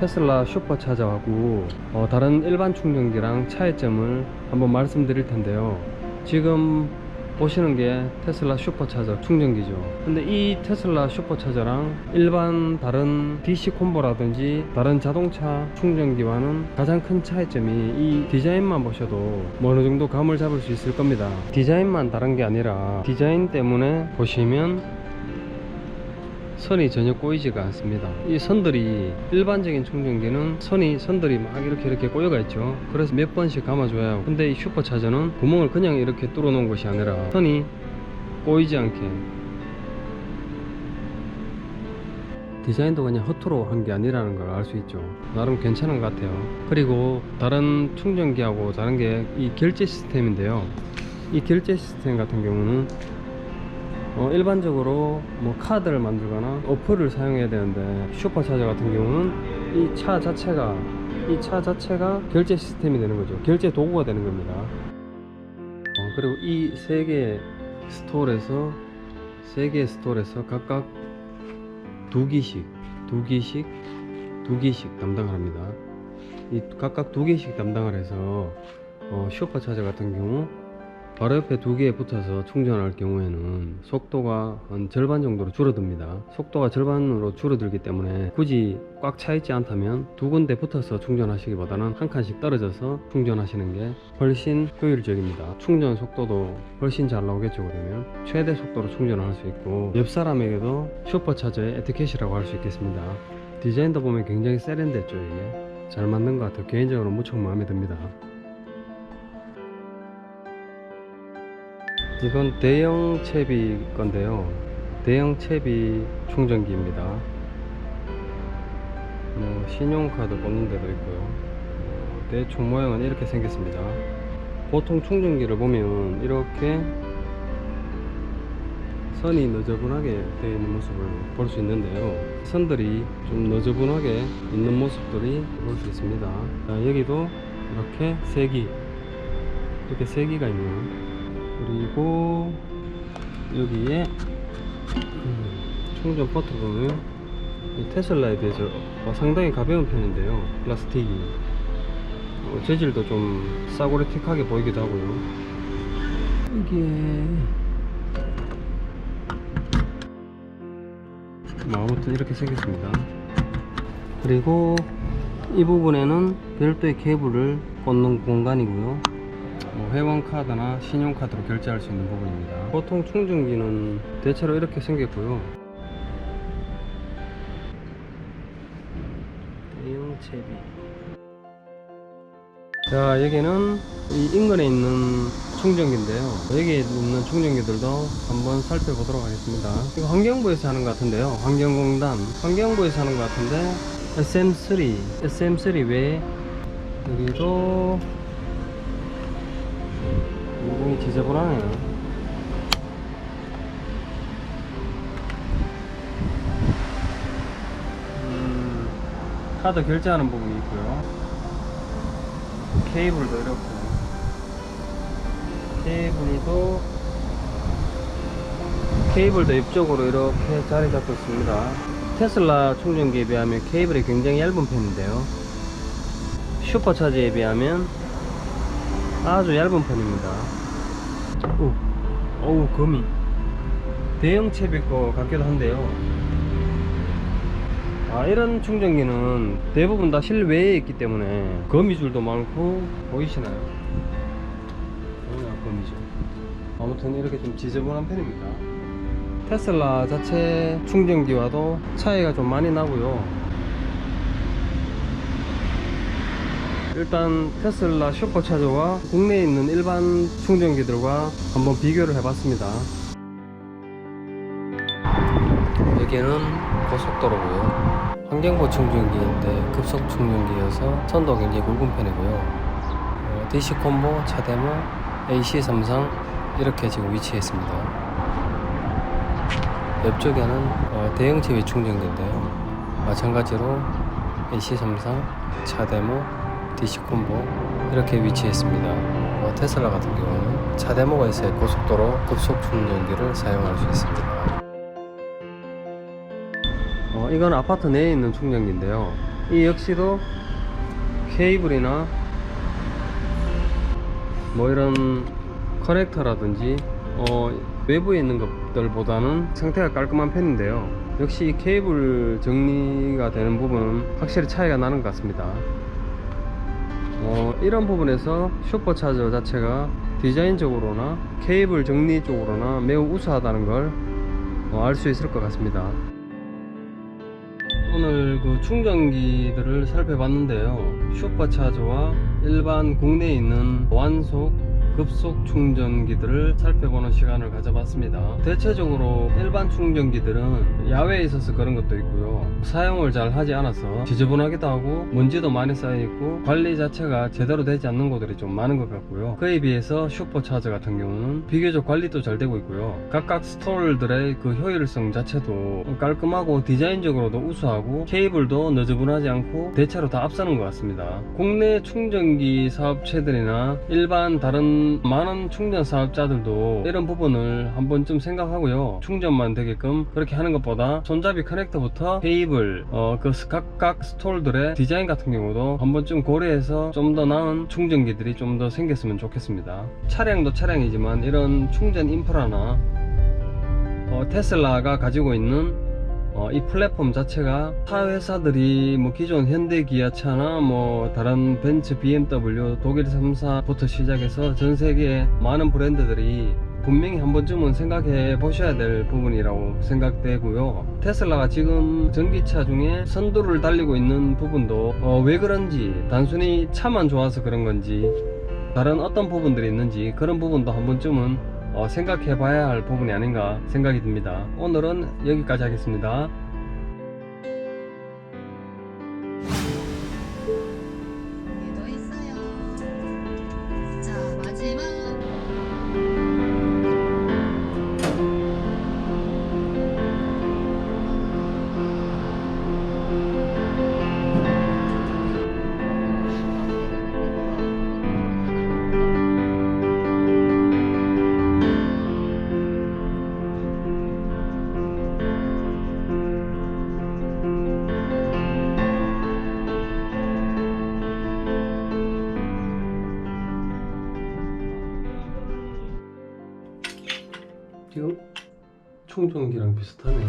테슬라 슈퍼차저하고 어, 다른 일반 충전기랑 차이점을 한번 말씀드릴 텐데요. 지금 보시는 게 테슬라 슈퍼차저 충전기죠. 근데 이 테슬라 슈퍼차저랑 일반 다른 DC 콤보라든지 다른 자동차 충전기와는 가장 큰 차이점이 이 디자인만 보셔도 뭐 어느 정도 감을 잡을 수 있을 겁니다. 디자인만 다른 게 아니라 디자인 때문에 보시면 선이 전혀 꼬이지가 않습니다. 이 선들이 일반적인 충전기는 선이 선들이 막 이렇게 이렇게 꼬여가 있죠. 그래서 몇 번씩 감아줘야 근데 이 슈퍼차저는 구멍을 그냥 이렇게 뚫어 놓은 것이 아니라 선이 꼬이지 않게 디자인도 그냥 허투루 한 게 아니라는 걸 알 수 있죠. 나름 괜찮은 것 같아요. 그리고 다른 충전기하고 다른 게 이 결제 시스템인데요. 이 결제 시스템 같은 경우는 어, 일반적으로 뭐 카드를 만들거나 어플을 사용해야 되는데 슈퍼차저 같은 경우는 이 차 자체가 이 차 자체가 결제 시스템이 되는 거죠. 결제 도구가 되는 겁니다. 어, 그리고 이 세 개의 스토어에서 세 개의 스토어에서 각각 두 기씩 두 기씩 두 기씩 담당을 합니다. 이 각각 두 개씩 담당을 해서 어, 슈퍼차저 같은 경우 바로 옆에 두 개에 붙어서 충전할 경우에는 속도가 한 절반 정도로 줄어듭니다. 속도가 절반으로 줄어들기 때문에 굳이 꽉 차 있지 않다면 두 군데 붙어서 충전하시기보다는 한 칸씩 떨어져서 충전하시는 게 훨씬 효율적입니다. 충전 속도도 훨씬 잘 나오겠죠, 그러면. 최대 속도로 충전을 할 수 있고, 옆 사람에게도 슈퍼차저의 에티켓이라고 할 수 있겠습니다. 디자인도 보면 굉장히 세련됐죠, 이게. 잘 만든 것 같아요. 개인적으로 무척 마음에 듭니다. 이건 대형 채비 건데요. 대형 채비 충전기입니다. 뭐 신용카드 뽑는 데도 있고요. 어, 대충 모양은 이렇게 생겼습니다. 보통 충전기를 보면 이렇게 선이 너저분하게 되어 있는 모습을 볼 수 있는데요. 선들이 좀 너저분하게 있는 모습들이 볼 수 있습니다. 자, 여기도 이렇게 색이 이렇게 세 개가 있네요. 그리고 여기에 음, 충전 포트 보면 이 테슬라에 비해서 어, 상당히 가벼운 편인데요. 플라스틱이. 어, 재질도 좀 싸구려틱하게 보이기도 하고요. 이게 뭐 아무튼 이렇게 생겼습니다. 그리고 이 부분에는 별도의 케이블을 꽂는 공간이고요 뭐 회원카드나 신용카드로 결제할 수 있는 부분입니다. 보통 충전기는 대체로 이렇게 생겼고요. 대형 채비. 자, 여기는 이 인근에 있는 충전기인데요. 여기에 있는 충전기들도 한번 살펴보도록 하겠습니다. 이거 환경부에서 하는 것 같은데요. 환경공단. 환경부에서 하는 것 같은데, SM3, SM3 외에 여기도 굉장히 지저분하네요. 음, 카드 결제하는 부분이 있고요. 케이블도 이렇고, 케이블도, 케이블도 옆쪽으로 이렇게 자리 잡고 있습니다. 테슬라 충전기에 비하면 케이블이 굉장히 얇은 편인데요. 슈퍼차저에 비하면 아주 얇은 편입니다. 오, 어우 거미. 대형 채비 거 같기도 한데요. 아 이런 충전기는 대부분 다 실외에 있기 때문에 거미줄도 많고 보이시나요? 여기가 거미줄. 아무튼 이렇게 좀 지저분한 편입니다. 테슬라 자체 충전기와도 차이가 좀 많이 나고요. 일단 테슬라 슈퍼차저와 국내에 있는 일반 충전기들과 한번 비교를 해봤습니다. 여기는 고속도로고요. 환경보 충전기인데 급속 충전기여서 선도 굉장히 굵은 편이고요. 어, DC 콤보, 차대모, AC33 이렇게 지금 위치해 있습니다. 옆쪽에는 어, 대형 TV 충전기인데요. 마찬가지로 AC33, 차대모, DC 콤보 이렇게 위치했습니다. 어, 테슬라 같은 경우는 차대모가 있어야 고속도로 급속 충전기를 사용할 수 있습니다. 어, 이건 아파트 내에 있는 충전기인데요. 이 역시도 케이블이나 뭐 이런 커넥터라든지 어, 외부에 있는 것들보다는 상태가 깔끔한 편인데요 역시 이 케이블 정리가 되는 부분은 확실히 차이가 나는 것 같습니다 어, 이런 부분에서 슈퍼차저 자체가 디자인적으로나 케이블 정리 쪽으로나 매우 우수하다는 걸 어, 알수 있을 것 같습니다. 오늘 그 충전기들을 살펴봤는데요. 슈퍼차저와 일반 국내에 있는 완속 급속 충전기들을 살펴보는 시간을 가져봤습니다. 대체적으로 일반 충전기들은 야외에 있어서 그런 것도 있고요. 사용을 잘 하지 않아서 지저분하기도 하고 먼지도 많이 쌓여있고 관리 자체가 제대로 되지 않는 곳들이 좀 많은 것 같고요. 그에 비해서 슈퍼차저 같은 경우는 비교적 관리도 잘 되고 있고요. 각각 스톨들의 그 효율성 자체도 깔끔하고 디자인적으로도 우수하고 케이블도 너저분하지 않고 대체로 다 앞서는 것 같습니다. 국내 충전기 사업체들이나 일반 다른 많은 충전 사업자들도 이런 부분을 한 번쯤 생각하고요. 충전만 되게끔 그렇게 하는 것보다 손잡이 커넥터부터 케이블 어, 그 각각 스톨들의 디자인 같은 경우도 한 번쯤 고려해서 좀 더 나은 충전기들이 좀 더 생겼으면 좋겠습니다. 차량도 차량이지만 이런 충전 인프라나 어, 테슬라가 가지고 있는 어, 이 플랫폼 자체가 타 회사들이 뭐 기존 현대 기아차나 뭐 다른 벤츠, BMW, 독일 3사부터 시작해서 전 세계 많은 브랜드들이 분명히 한 번쯤은 생각해 보셔야 될 부분이라고 생각되고요. 테슬라가 지금 전기차 중에 선두를 달리고 있는 부분도 어, 왜 그런지 단순히 차만 좋아서 그런 건지 다른 어떤 부분들이 있는지 그런 부분도 한 번쯤은 어, 생각해 봐야 할 부분이 아닌가 생각이 듭니다. 오늘은 여기까지 하겠습니다. 충전기랑 비슷하네.